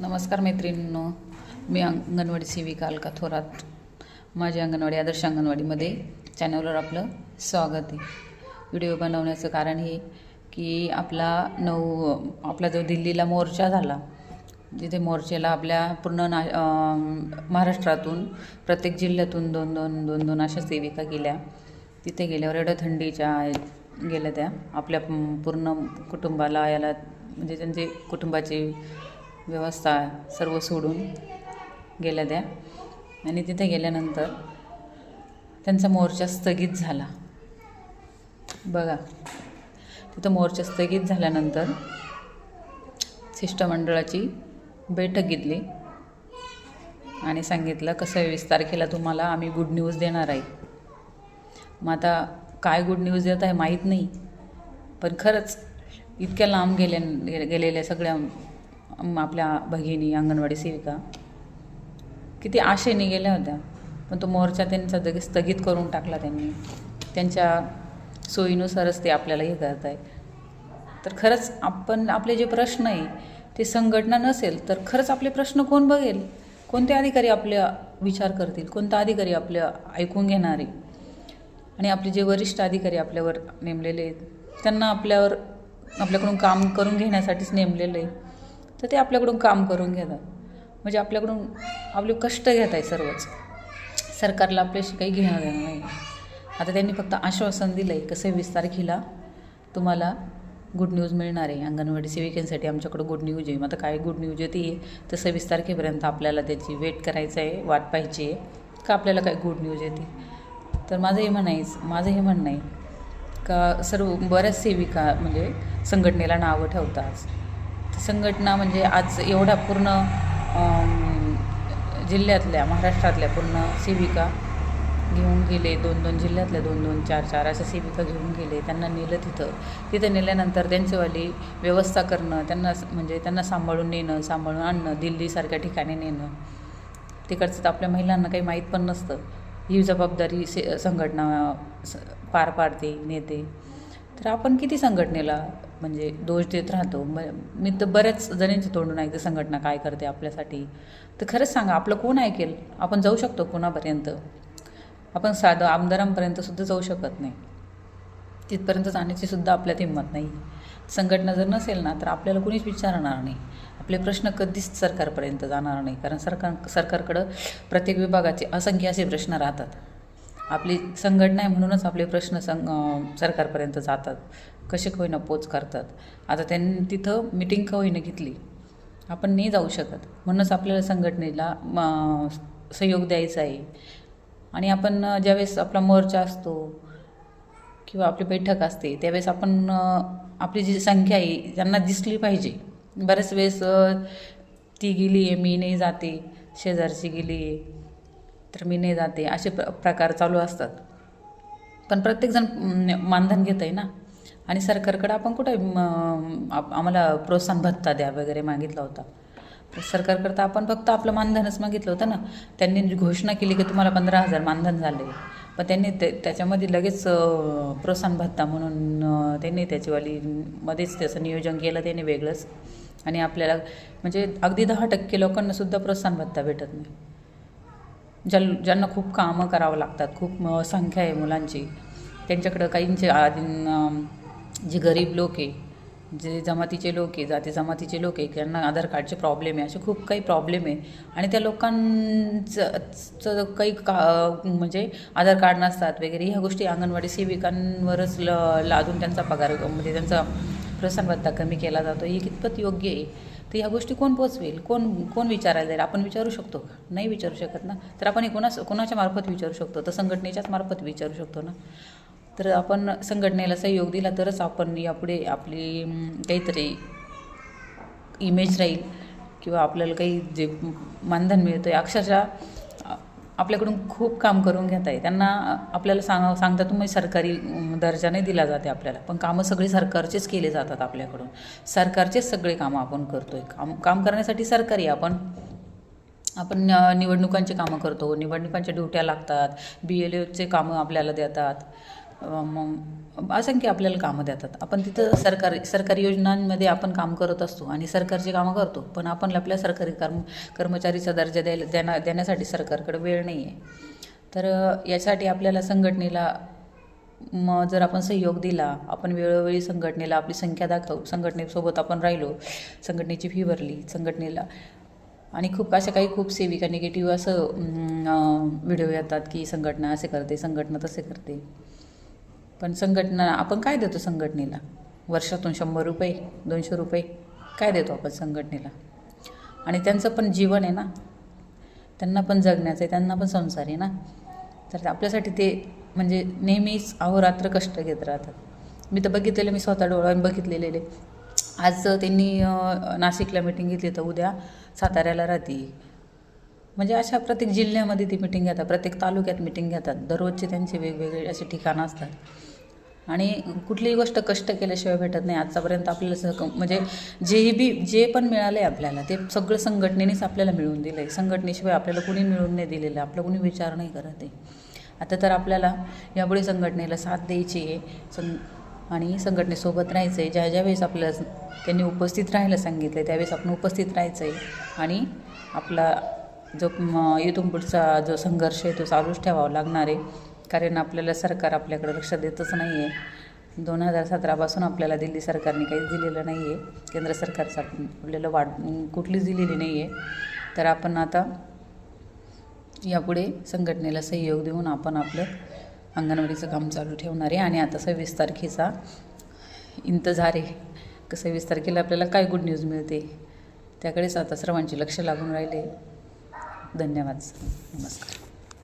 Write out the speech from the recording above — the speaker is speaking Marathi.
नमस्कार मैत्रिणींनो मी अंगणवाडी सेविका अलका थोरात. माझी अंगणवाडी आदर्श अंगणवाडीमध्ये चॅनलवर आपलं स्वागत आहे. व्हिडिओ बनवण्याचं कारण हे की आपला नऊ आपला जो दिल्लीला मोर्चा झाला जिथे मोर्चेला आपल्या पूर्ण ना महाराष्ट्रातून प्रत्येक जिल्ह्यातून दोन दोन दोन दोन अशा सेविका गेल्या. तिथे गेल्यावर एवढ्या थंडीच्या गेल्या त्या. आपल्या पूर्ण कुटुंबाला याला म्हणजे त्यांचे कुटुंबाचे व्यवस्था सर्व सोडून गेल्या त्या. आणि तिथे गेल्यानंतर त्यांचा मोर्चा स्थगित झाला. बघा तिथं मोर्चा स्थगित झाल्यानंतर शिष्टमंडळाची बैठक घेतली आणि सांगितलं कसं विस्तार तारखेला तुम्हाला आम्ही गुड न्यूज देणार आहे. मग आता काय गुड न्यूज देत आहे माहीत नाही. पण खरंच इतक्या लांब गेल्या गेलेल्या सगळ्या आपल्या भगिनी अंगणवाडी सेविका किती आशेने गेल्या होत्या. पण तो मोर्चा त्यांचा जगे स्थगित करून टाकला त्यांनी. त्यांच्या सोयीनुसारच ते आपल्याला हे करत आहे तर खरंच आपण आपले जे प्रश्न आहे ते संघटना नसेल तर खरंच आपले प्रश्न कोण बघेल? कोणते अधिकारी आपल्या विचार करतील? कोणता अधिकारी आपल्या ऐकून घेणार? आहे आणि आपले जे वरिष्ठ अधिकारी आपल्यावर नेमलेले आहेत त्यांना आपल्यावर आपल्याकडून काम करून घेण्यासाठीच नेमलेलं आहे तर ते आपल्याकडून काम करून घेतात. म्हणजे आपल्याकडून आपले कष्ट घेत आहे सर्वच. सरकारला आपल्याशी काही घेणं देणं नाही. आता त्यांनी फक्त आश्वासन दिलं आहे कसं वीस तारखेला तुम्हाला गुड न्यूज मिळणार आहे. अंगणवाडी सेविकांसाठी आमच्याकडं गुड न्यूज आहे. मग आता काय गुड न्यूज येते तर सव्वीस तारखेपर्यंत आपल्याला त्याची वेट करायचं आहे वाट पाहिजे आहे. का आपल्याला काय गुड न्यूज येते तर माझं हे म्हणायचं माझं हे म्हणणं आहे का सर्व बऱ्याच सेविका म्हणजे संघटनेला नावं ठेवतात. संघटना म्हणजे आज एवढा पूर्ण जिल्ह्यातल्या महाराष्ट्रातल्या पूर्ण सेविका घेऊन गेले. दोन दोन जिल्ह्यातल्या दोन दोन चार चार अशा सेविका घेऊन गेले. त्यांना नेलं तिथं. तिथं नेल्यानंतर त्यांचीवाली व्यवस्था करणं त्यांना म्हणजे त्यांना सांभाळून नेणं सांभाळून आणणं दिल्लीसारख्या ठिकाणी नेणं. तिकडचं तर आपल्या महिलांना काही माहीत पण नसतं. ही जबाबदारी से संघटना स- पार पाडते नेते. तर आपण किती संघटनेला म्हणजे दोष देत राहतो. म मी तर बऱ्याच जणांच्या तोंडून ऐकते संघटना काय करते आपल्यासाठी. तर खरंच सांगा आपलं कोण ऐकेल आपण जाऊ शकतो कोणापर्यंत? आपण साधं आमदारांपर्यंत सुद्धा जाऊ शकत नाही. तिथपर्यंत जाण्याची सुद्धा आपल्यात हिंमत नाही. संघटना जर नसेल ना तर आपल्याला कुणीच विचारणार नाही. आपले प्रश्न कधीच सरकारपर्यंत जाणार नाही. कारण सरकार सरकारकडं प्रत्येक विभागाचे असंख्य असे प्रश्न राहतात. आपली संघटना आहे म्हणूनच आपले प्रश्न सं सरकारपर्यंत जातात. कसे होईना पोच करतात? आता त्यांनी तिथं मिटिंग का होईना घेतली. आपण नाही जाऊ शकत. म्हणूनच आपल्याला संघटनेला म, सहयोग द्यायचा आहे. आणि आपण ज्यावेळेस आपला मोर्चा असतो किंवा आपली बैठक असते त्यावेळेस आपण आपली जी संख्या आहे त्यांना दिसली पाहिजे. बऱ्याच वेळेस ती गेली आहे मी नाही जाते शेजारची गेली आहे तर मी नाही जाते. असे प्र प्रकार चालू असतात. पण प्रत्येकजण मानधन घेत आहे ना. आणि सरकारकडं आपण कुठे आप- आम्हाला प्रोत्साहन भत्ता द्या वगैरे मागितला होता. सरकारकरता सरकारकडं आपण फक्त आपलं मानधनच मागितलं होतं ना. त्यांनी घोषणा केली की तुम्हाला पंधरा हजार मानधन झाले. पण त्यांनी ते त्याच्यामध्ये लगेच प्रोत्साहन भत्ता म्हणून त्यांनी त्याचीवाली मध्येच त्याचं नियोजन केलं त्याने वेगळंच. आणि आपल्याला म्हणजे अगदी दहा टक्के लोकांनासुद्धा प्रोत्साहन भत्ता भेटत नाही. ज्या ज्यांना खूप कामं करावं लागतात खूप संख्या आहे मुलांची. त्यांच्याकडं काहींचे आधी जे गरीब लोक आहे जे जमातीचे लोक आहे जाती जमातीचे लोक आहे त्यांना आधार कार्डचे प्रॉब्लेम आहे असे खूप काही प्रॉब्लेम आहे. आणि त्या लोकांचं काही का म्हणजे आधार कार्ड नसतात वगैरे ह्या गोष्टी अंगणवाडी सेविकांवरच ल लादून त्यांचा पगार म्हणजे त्यांचा प्रोत्साहन कमी केला जातो हे कितपत योग्य आहे? तर ह्या गोष्टी कोण पोचवेल? कोण कोण विचारायला जाईल? आपण विचारू शकतो का? नाही विचारू शकत ना? तर आपण हे कोणा कोणाच्या मार्फत विचारू शकतो? तर संघटनेच्याच मार्फत विचारू शकतो ना? तर आपण संघटनेला सहयोग दिला तरच आपण यापुढे आपली काहीतरी इमेज राहील किंवा आपल्याला काही जे मानधन मिळतं आहे अक्षरशः आपल्याकडून खूप काम करून घेत आहे. त्यांना आपल्याला सांगा सांगता तुम्ही सरकारी दर्जा नाही दिला जाते आपल्याला. पण कामं सगळी सरकारचेच केले जातात आपल्याकडून. सरकारचेच सगळे कामं आपण करतो आहे काम काम करण्यासाठी सरकारी आपण आपण निवडणुकांची कामं करतो. निवडणुकांच्या ड्युट्या लागतात. बी एल एचे कामं आपल्याला देतात. मग असंख्य आपल्याला कामं देतात. आपण तिथं सरकारी सरकारी योजनांमध्ये आपण काम करत असतो आणि सरकारची कामं करतो. पण आपण आपल्या सरकारी कर्म कर्मचारीचा दर्जा द्यायला देण्या देण्यासाठी सरकारकडे वेळ नाही आहे. तर यासाठी आपल्याला संघटनेला मग जर आपण सहयोग दिला आपण वेळोवेळी संघटनेला आपली संख्या दाखवू संघटनेसोबत आपण राहिलो संघटनेची फी भरली संघटनेला आणि खूप अशा काही खूप सेविका निगेटिव्ह असं व्हिडिओ येतात की संघटना असे करते संघटना तसे करते. पण संघटना आपण काय देतो संघटनेला? वर्षातून शंभर रुपये दोनशे रुपये काय देतो आपण संघटनेला? आणि त्यांचं पण जीवन आहे ना? त्यांना पण जगण्याचं आहे त्यांना पण संसार आहे ना? तर आपल्यासाठी ते म्हणजे नेहमीच अहोरात्र कष्ट घेत राहतात. मी तर बघितलेलं मी स्वतः डोळ्याने बघितलेले आज त्यांनी नाशिकला मिटिंग घेतली तर उद्या साताऱ्याला राहते. म्हणजे अशा प्रत्येक जिल्ह्यामध्ये ती मिटिंग घेतात प्रत्येक तालुक्यात मिटिंग घेतात. दररोजचे त्यांचे वेगवेगळे असे ठिकाणं असतात. आणि कुठलीही गोष्ट कष्ट केल्याशिवाय भेटत नाही. आजतापर्यंत आपल्याला सह म्हणजे जेही बी जे पण मिळालं आहे आपल्याला ते सगळं संघटनेनेच आपल्याला मिळवून दिलं आहे संघटनेशिवाय आपल्याला कुणी मिळून नाही दिलेलं. आपलं कुणी विचार नाही करत आहे. आता तर आपल्याला यापुढे संघटनेला साथ द्यायची आहे. सं आणि संघटनेसोबत राहायचं आहे ज्या ज्या वेळेस आपल्याला त्यांनी उपस्थित राहायला सांगितलं आहे त्यावेळेस आपण उपस्थित राहायचं आहे आणि आपला जो म इथून पुढचा जो संघर्ष आहे तो चालूच ठेवावा लागणार आहे. कारण आपल्याला सरकार आपल्याकडे लक्ष देतच नाही आहे दोन हजार सतरापासून आपल्याला दिल्ली सरकारने काहीच दिलेलं नाही आहे केंद्र सरकारचं आपण- आपल्याला वाढ कुठलीच दिलेली नाही आहे तर आपण आता यापुढे संघटनेला सहयोग देऊन आपण आपलं अंगणवाडीचं काम चालू ठेवणार आहे. आणि आता सव्वीस तारखेचा इंतजार आहे. क सव्वीस तारखेला आपल्याला काय गुड न्यूज मिळते? त्याकडेच आता सर्वांचे लक्ष लागून राहिले. धन्यवाद. नमस्कार.